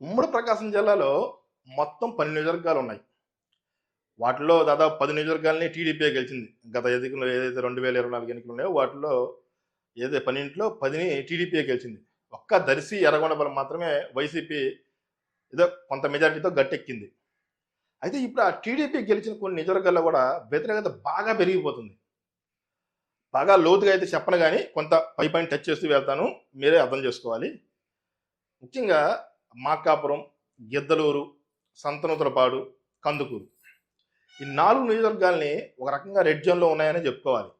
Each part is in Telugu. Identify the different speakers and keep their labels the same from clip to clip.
Speaker 1: ఉమ్మడి ప్రకాశం జిల్లాలో మొత్తం పది నియోజకవర్గాలు ఉన్నాయి వాటిలో దాదాపు పది నియోజకవర్గాలని టీడీపీ గెలిచింది. గత ఎన్నికలు ఏదైతే రెండు వేల ఇరవై నాలుగు ఎన్నికలు ఉన్నాయో వాటిలో ఏదైతే పన్నెండులో పదిని టీడీపీ గెలిచింది. ఒక్క దర్శి బలం మాత్రమే వైసీపీ ఏదో కొంత మెజారిటీతో గట్టెక్కింది. అయితే ఇప్పుడు ఆ టీడీపీ గెలిచిన కొన్ని నియోజకవర్గాల్లో కూడా వ్యతిరేకత బాగా పెరిగిపోతుంది. బాగా లోతుగా అయితే చెప్పను కానీ కొంత పై పైన టచ్ చేస్తూ వెళ్తాను. మీరే అర్థం చేసుకోవాలి. ముఖ్యంగా మాకాపురం గిద్దలూరు సంతనూతలపాడు కందుకూరు. ఈ నాలుగు నియోజకవర్గాల్ని ఒక రకంగా రెడ్ జోన్లో ఉన్నాయని చెప్పుకోవాలి.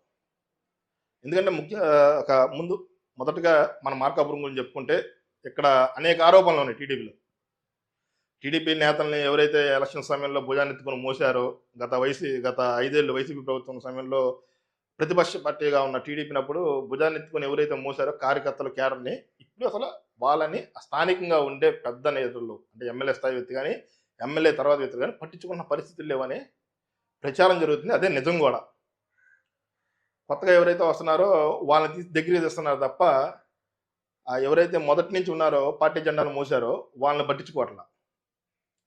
Speaker 1: ఎందుకంటే ముఖ్య ఒక ముందు మొదటగా మన మార్కాపురం గురించి చెప్పుకుంటే ఇక్కడ అనేక ఆరోపణలు ఉన్నాయి టీడీపీలో. టీడీపీ నేతల్ని ఎవరైతే ఎలక్షన్ సమయంలో భుజాన్నెత్తుకుని మోసారో గత వైసీ గత ఐదేళ్ళు వైసీపీ ప్రభుత్వం సమయంలో ప్రతిపక్ష పార్టీగా ఉన్న టీడీపీనప్పుడు భుజాన్నెత్తుకుని ఎవరైతే మోసారో కార్యకర్తలు కేడర్ని ఇప్పుడు అసలు వాళ్ళని స్థానికంగా ఉండే పెద్ద నేతలు అంటే ఎమ్మెల్యే స్థాయి వ్యక్తి కానీ ఎమ్మెల్యే తర్వాత వ్యక్తులు కానీ పట్టించుకున్న పరిస్థితులు లేవని ప్రచారం జరుగుతుంది. అదే నిజం కూడా. కొత్తగా ఎవరైతే వస్తున్నారో వాళ్ళని తీసి దగ్గర తెస్తున్నారు తప్ప ఆ ఎవరైతే మొదటి నుంచి ఉన్నారో పార్టీ జెండాను మూసారో వాళ్ళని పట్టించుకోవట్లా.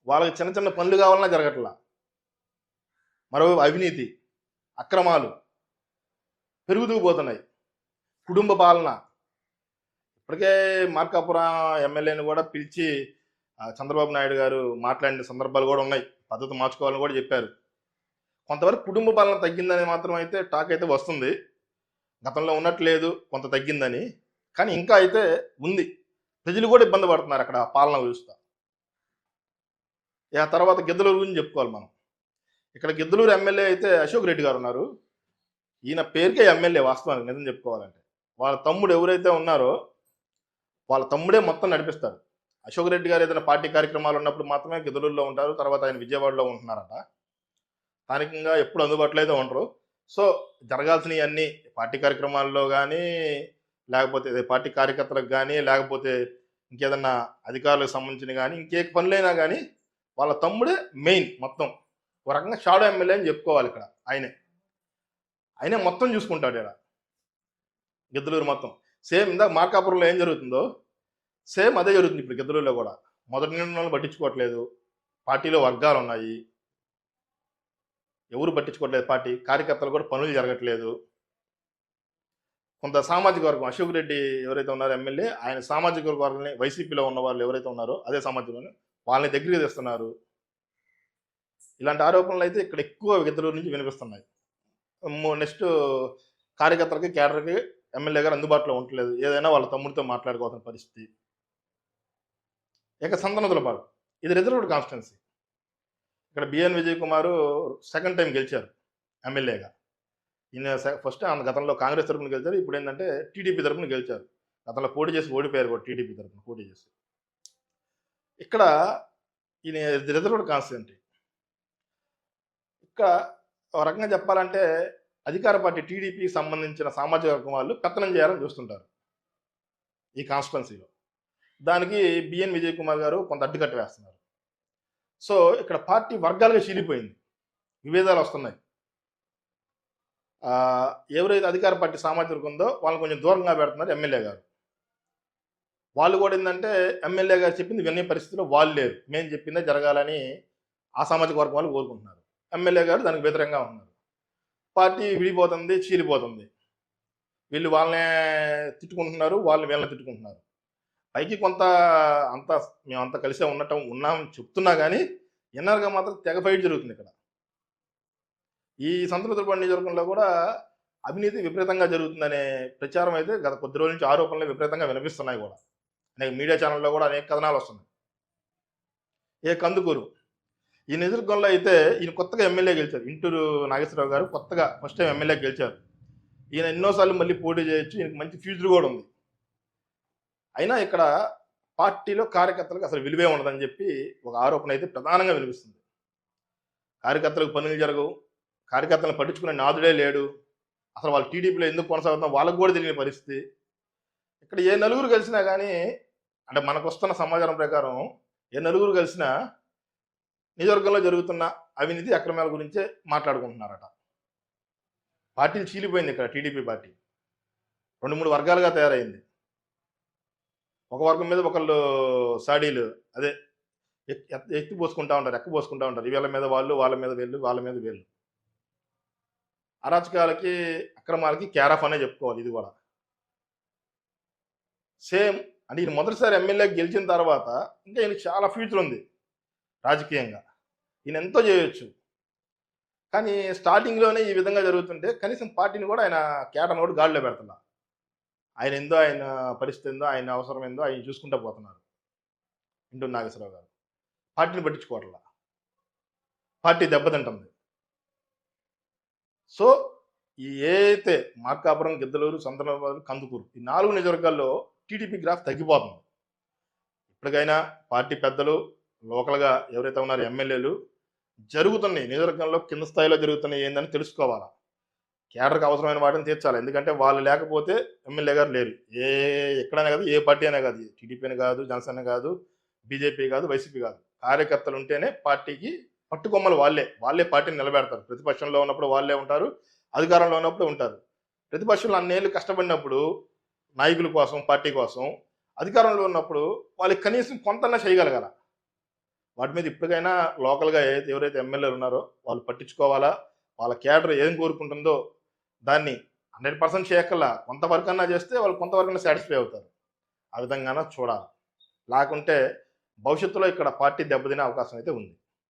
Speaker 1: వాళ్ళకి చిన్న చిన్న పనులు కావాలన్నా జరగట్లా. మరో అవినీతి అక్రమాలు పెరుగుతూ పోతున్నాయి. కుటుంబ పాలన ఇప్పటికే మార్కాపురం ఎమ్మెల్యేని కూడా పిలిచి చంద్రబాబు నాయుడు గారు మాట్లాడిన సందర్భాలు కూడా ఉన్నాయి. పద్ధతి మార్చుకోవాలని కూడా చెప్పారు. కొంతవరకు కుటుంబ పాలన తగ్గిందని మాత్రం అయితే టాక్ అయితే వస్తుంది. గతంలో ఉన్నట్లేదు కొంత తగ్గిందని. కానీ ఇంకా అయితే ఉంది. ప్రజలు కూడా ఇబ్బంది పడుతున్నారు అక్కడ పాలన చూస్తా ఆ తర్వాత గిద్దలూరు గురించి చెప్పుకోవాలి మనం. ఇక్కడ గిద్దలూరు ఎమ్మెల్యే అయితే అశోక్ రెడ్డి గారు ఉన్నారు. ఈయన పేరుకే ఎమ్మెల్యే వాస్తవానికి నిజం చెప్పుకోవాలంటే. వాళ్ళ తమ్ముడు ఎవరైతే ఉన్నారో వాళ్ళ తమ్ముడే మొత్తం నడిపిస్తాడు. అశోక్ రెడ్డి గారు ఏదైనా పార్టీ కార్యక్రమాలు ఉన్నప్పుడు మాత్రమే గిద్దలూరులో ఉంటారు తర్వాత ఆయన విజయవాడలో ఉంటున్నారట. స్థానికంగా ఎప్పుడు అందుబాటులో అయితే ఉండరు. సో జరగాల్సినవి అన్ని పార్టీ కార్యక్రమాల్లో కానీ లేకపోతే పార్టీ కార్యకర్తలకు కానీ లేకపోతే ఇంకేదన్నా అధికారులకు సంబంధించిన కానీ ఇంకే పనులైనా కానీ వాళ్ళ తమ్ముడే మెయిన్ మొత్తం. ఒక రకంగా షాడో ఎమ్మెల్యే అని చెప్పుకోవాలి ఇక్కడ ఆయనే. ఆయనే మొత్తం చూసుకుంటాడు ఇక్కడ. గిద్దలూరు మొత్తం. సేమ్ ఇందాక మార్కాపురంలో ఏం జరుగుతుందో సేమ్ అదే జరుగుతుంది ఇప్పుడు గిద్దరులో కూడా. మొదటి నిర్ణయాలు పట్టించుకోవట్లేదు. పార్టీలో వర్గాలు ఉన్నాయి ఎవరు పట్టించుకోవట్లేదు పార్టీ. కార్యకర్తలు కూడా పనులు జరగట్లేదు. కొంత సామాజిక వర్గం అశోక్ రెడ్డి ఎవరైతే ఉన్నారో ఎమ్మెల్యే ఆయన సామాజిక వర్గాలని వైసీపీలో ఉన్న వాళ్ళు ఎవరైతే ఉన్నారో అదే సామాజిక వాళ్ళని దగ్గరికి తెస్తున్నారు. ఇలాంటి ఆరోపణలు అయితే ఇక్కడ ఎక్కువ ఇద్దరు నుంచి వినిపిస్తున్నాయి. నెక్స్ట్ కార్యకర్తలకి కేడర్కి ఎమ్మెల్యే గారు అందుబాటులో ఉండట్లేదు. ఏదైనా వాళ్ళ తమ్ముడితో మాట్లాడుకోవాల్సిన పరిస్థితి. ఇక సంతనతులపాడు ఇది రిజర్వ్డ్ కాన్స్టిట్యున్సీ. ఇక్కడ B N Vijay Kumar second time గెలిచారు ఎమ్మెల్యేగా. ఈయన ఫస్ట్ ఆయన గతంలో కాంగ్రెస్ తరపున గెలిచారు ఇప్పుడు ఏంటంటే టీడీపీ తరపున గెలిచారు. గతంలో పోటీ చేసి ఓడిపోయారు కూడా టీడీపీ తరపున పోటీ చేసి. ఇక్కడ ఈయన రిజర్వ్డ్ కాన్స్టిట్యున్సీ. ఇక్కడ ఒక రకంగా చెప్పాలంటే అధికార పార్టీ టీడీపీకి సంబంధించిన సామాజిక వర్గం వాళ్ళు పెత్తనం చేయాలని చూస్తుంటారు ఈ కాన్స్టిట్యున్సీలో. దానికి బిఎన్ విజయ్ కుమార్ గారు కొంత అడ్డుకట్ట వేస్తున్నారు. సో ఇక్కడ పార్టీ వర్గాలుగా చీలిపోయింది. విభేదాలు వస్తున్నాయి. ఎవరైతే అధికార పార్టీ సామాజిక ఉందో వాళ్ళని కొంచెం దూరంగా పెడుతున్నారు ఎమ్మెల్యే గారు. వాళ్ళు కూడా ఏంటంటే ఎమ్మెల్యే గారు చెప్పింది వినే పరిస్థితిలో వాళ్ళు లేరు. మేము చెప్పిందే జరగాలని ఆ సామాజిక వర్గం వాళ్ళు కోరుకుంటున్నారు. ఎమ్మెల్యే గారు దానికి వ్యతిరేకంగా ఉన్నారు. పార్టీ విడిపోతుంది చీలిపోతుంది. వీళ్ళు వాళ్ళనే తిట్టుకుంటున్నారు వాళ్ళు వీళ్ళని తిట్టుకుంటున్నారు. పైకి కొంత అంతా మేమంతా కలిసే ఉండటం ఉన్నామని చెప్తున్నా కానీ ఇన్నర్గా మాత్రం తెగ ఫైట్ జరుగుతుంది ఇక్కడ. ఈ సంతృప్తిపడి నియోజకవర్గంలో కూడా అవినీతి విపరీతంగా జరుగుతుందనే ప్రచారం అయితే గత కొద్ది రోజుల నుంచి ఆరోపణలు విపరీతంగా వినిపిస్తున్నాయి కూడా. అనేక మీడియా ఛానల్లో కూడా అనేక కథనాలు వస్తున్నాయి. ఏ కందుకూరు? ఈ నియోజకవర్గంలో అయితే ఈయన కొత్తగా ఎమ్మెల్యే గెలిచారు. ఇంటూరు నాగేశ్వరరావు గారు కొత్తగా ఫస్ట్ టైం ఎమ్మెల్యే గెలిచారు. ఈయన ఎన్నోసార్లు మళ్ళీ పోటీ చేయొచ్చు. ఈయనకి మంచి ఫ్యూచర్ కూడా ఉంది. అయినా ఇక్కడ పార్టీలో కార్యకర్తలకు అసలు విలువే ఉండదని చెప్పి ఒక ఆరోపణ అయితే ప్రధానంగా వినిపిస్తుంది. కార్యకర్తలకు పనులు జరగవు. కార్యకర్తలను పట్టించుకునే నాదుడే లేడు. అసలు వాళ్ళు టీడీపీలో ఎందుకు కొనసాగుతాం వాళ్ళకు కూడా తెలియని పరిస్థితి. ఇక్కడ ఏ నలుగురు కలిసినా కానీ అంటే మనకు వస్తున్న సమాచారం ప్రకారం ఏ నలుగురు కలిసినా నియోజకవర్గంలో జరుగుతున్న అవినీతి అక్రమాల గురించే మాట్లాడుకుంటున్నారట. పార్టీలు చీలిపోయింది ఇక్కడ టీడీపీ పార్టీ. రెండు మూడు వర్గాలుగా తయారైంది. ఒక వర్గం మీద ఒకళ్ళు సాడీలు అదే ఎత్తి పోసుకుంటా ఉంటారు ఎక్క పోసుకుంటా ఉంటారు. వీళ్ళ మీద వాళ్ళు వాళ్ళ మీద వీళ్ళు వాళ్ళ మీద వీళ్ళు. అరాచకాలకి అక్రమాలకి క్యారాఫ్ అనే చెప్పుకోవాలి ఇది కూడా. సేమ్ అంటే ఈయన మొదటిసారి ఎమ్మెల్యే గెలిచిన తర్వాత ఇంకా ఈయనకి చాలా ఫ్యూచర్ ఉంది రాజకీయంగా. ఈయన ఎంతో చేయొచ్చు. కానీ స్టార్టింగ్లోనే ఈ విధంగా జరుగుతుంటే కనీసం పార్టీని కూడా ఆయన కేటను కూడా గాడిలో పెడుతున్నారు ఆయన ఏందో ఆయన పరిస్థితి ఏందో ఆయన అవసరం ఏందో ఆయన చూసుకుంటూ పోతున్నారు. ఇంటూ నాగేశ్వరరావు గారు. పార్టీని పట్టించుకోవట్లా. పార్టీ దెబ్బతింటుంది సో ఈ ఏదైతే మార్కాపురం గిద్దలూరు సంతనబాదు కందుకూరు ఈ నాలుగు నియోజకవర్గాల్లో టీడీపీ గ్రాఫ్ తగ్గిపోతుంది. ఇప్పటికైనా పార్టీ పెద్దలు లోకల్గా ఎవరైతే ఉన్నారో ఎమ్మెల్యేలు జరుగుతున్నాయి. నియోజకవర్గంలో కింద స్థాయిలో జరుగుతున్నాయి ఏందని తెలుసుకోవాలా? కేడర్కి అవసరమైన వాటిని తీర్చాలి. ఎందుకంటే వాళ్ళు లేకపోతే ఎమ్మెల్యే గారు లేరు. ఏ ఎక్కడైనా కాదు ఏ పార్టీ అయినా కాదు. టీడీపీ అని కాదు జనసేన కాదు బీజేపీ కాదు వైసీపీ కాదు. కార్యకర్తలు ఉంటేనే పార్టీకి పట్టుకొమ్మలు వాళ్ళే. వాళ్ళే పార్టీని నిలబెడతారు. ప్రతిపక్షంలో ఉన్నప్పుడు వాళ్ళే ఉంటారు అధికారంలో ఉన్నప్పుడు ఉంటారు. ప్రతిపక్షంలో అన్నేళ్ళు కష్టపడినప్పుడు నాయకుల కోసం పార్టీ కోసం అధికారంలో ఉన్నప్పుడు వాళ్ళకి కనీసం కొంతన్నా చేయగలగాల. వాటి మీద ఇప్పటికైనా లోకల్గా ఏ- ఎవరైతే ఎమ్మెల్యేలు ఉన్నారో వాళ్ళు పట్టించుకోవాలా? వాళ్ళ కేడర్ ఏం కోరుకుంటుందో దాన్ని హండ్రెడ్ పర్సెంట్ చేయక్కల్లా కొంతవరకన్నా చేస్తే వాళ్ళు కొంతవరకన్నా సాటిస్ఫై అవుతారు. ఆ విధంగానే చూడాలి. లేకుంటే భవిష్యత్తులో ఇక్కడ పార్టీ దెబ్బతినే అవకాశం అయితే ఉంది.